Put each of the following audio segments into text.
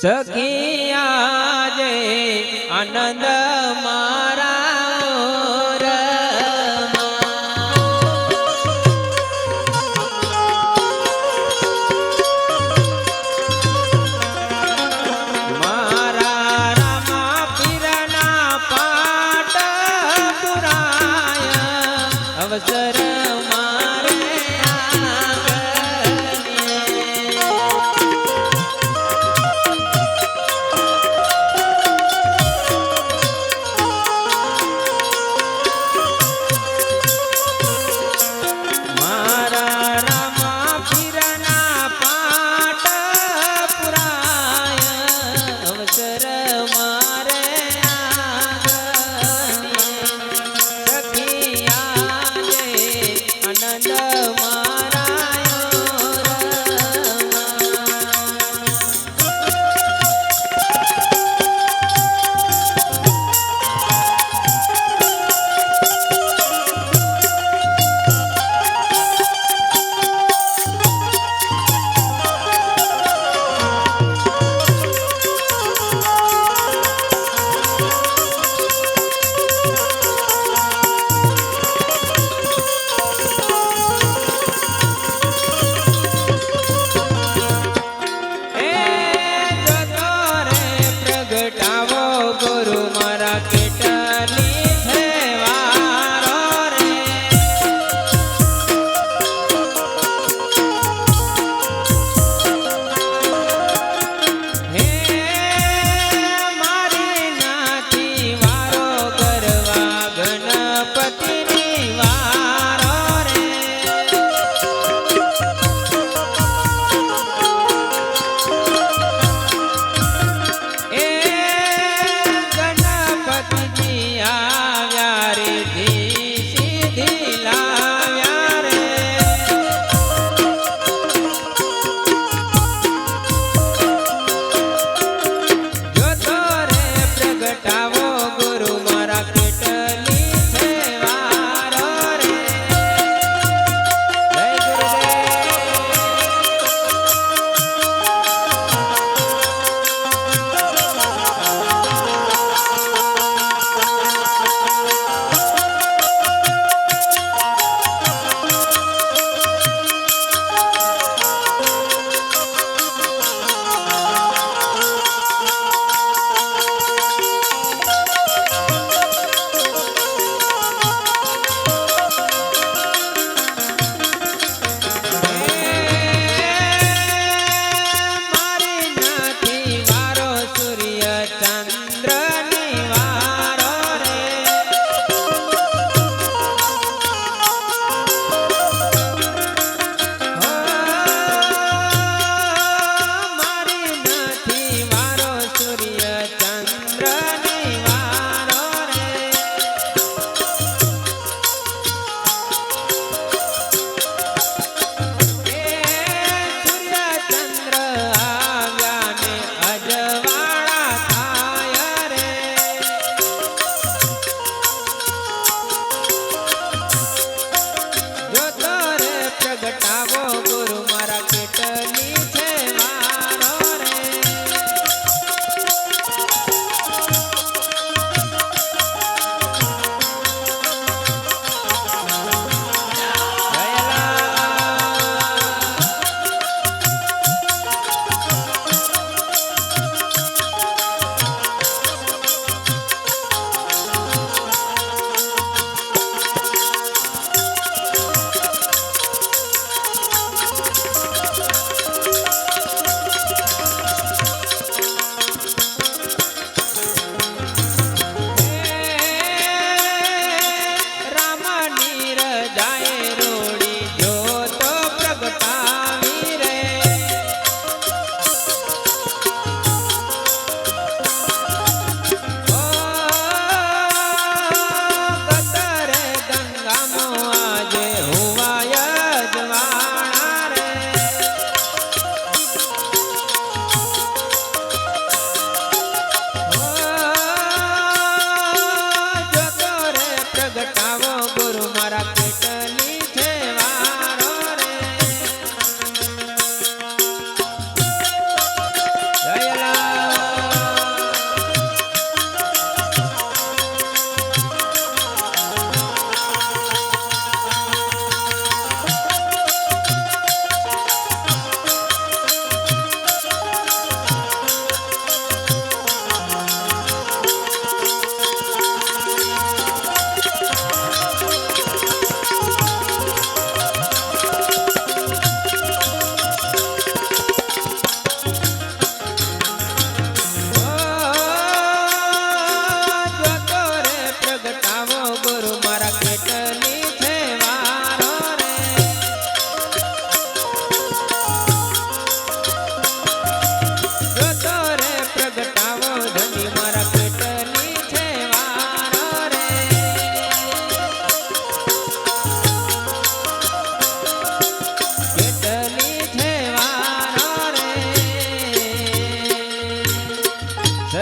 સખિયા જય આનંદ મારા અવસર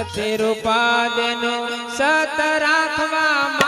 સત્ય રૂપા દેનો સત રાખવા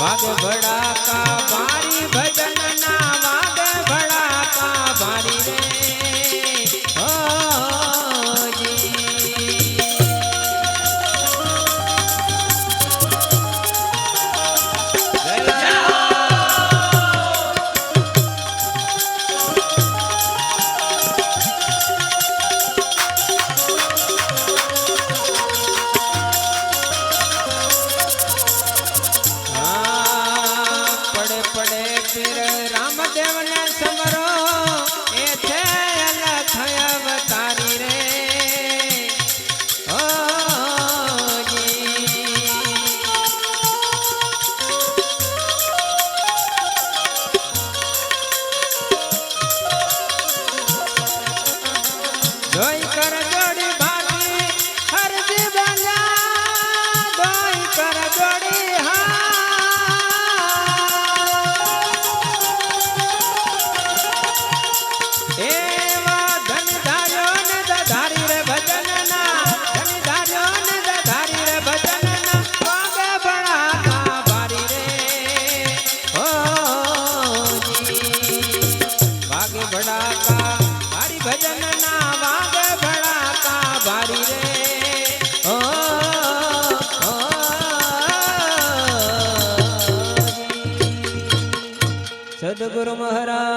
बड़ा का बारी भजन પડે પીર રામદેવને સમરો ભળાતા મારી ભજન ના વાગ ભળાતા ભારી રે સદગુરુ મહારાજ